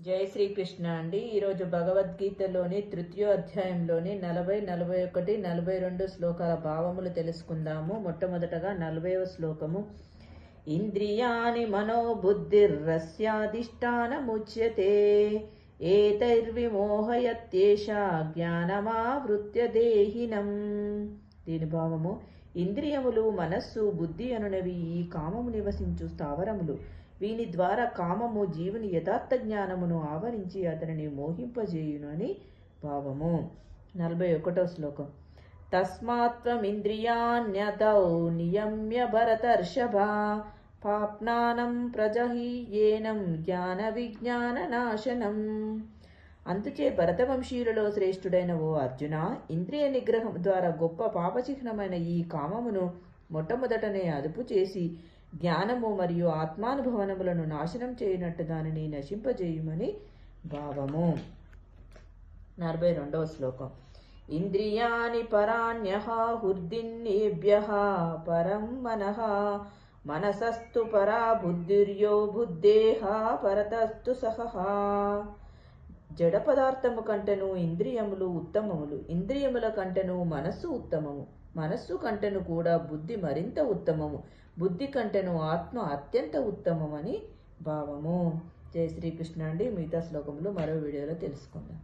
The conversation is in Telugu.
జై శ్రీకృష్ణ అండి. ఈరోజు భగవద్గీతలోని తృతీయ అధ్యాయంలోని నలభై నలభై ఒకటి నలభై రెండు శ్లోకాల భావములు తెలుసుకుందాము. మొట్టమొదటగా నలభైవ శ్లోకము. ఇంద్రియాని మనోబుద్ధిర్రస్యాధిష్టానముచ్యతే ఏతైర్విమోహయత్యేష జ్ఞానమావృత్య దేహినం దీని భావము ఇంద్రియములు మనస్సు బుద్ధి అనునవి ఈ కామము నివసించు స్థావరములు. వీని ద్వారా కామము జీవుని యథార్థ జ్ఞానమును ఆవరించి అతనిని మోహింపజేయును అని భావము. నలభై ఒకటో శ్లోకం. తస్మాత్వమింద్రియాణ్యతౌ నియమ్య భరతర్షభ పాప్నానం ప్రజహీయేనం జ్ఞాన విజ్ఞాన నాశనం అందుచే భరతవంశీయులలో శ్రేష్ఠుడైన ఓ అర్జున ఇంద్రియ నిగ్రహం ద్వారా గొప్ప పాపచిహ్నమైన ఈ కామమును మొట్టమొదటనే అదుపు చేసి జ్ఞానము మరియు ఆత్మానుభవనములను నాశనం చేయనట్టు దానిని నశింపజేయుమని భావము. నలభై రెండవ శ్లోకం. ఇంద్రియాని పరాణ్యహృదిన్నిభ్య పరం మనః మనసస్తు పరా బుద్ధిర్యో బుద్ధేహ పరతస్తు సహ జడ పదార్థము కంటెను ఇంద్రియములు ఉత్తమములు. ఇంద్రియముల కంటెను మనస్సు ఉత్తమము. మనస్సు కంటెను కూడా బుద్ధి మరింత ఉత్తమము. బుద్ధి కంటెను ఆత్మ అత్యంత ఉత్తమమని భావము. జయ శ్రీకృష్ణ అండి. మిగతా శ్లోకములు మరో వీడియోలో తెలుసుకుందాం.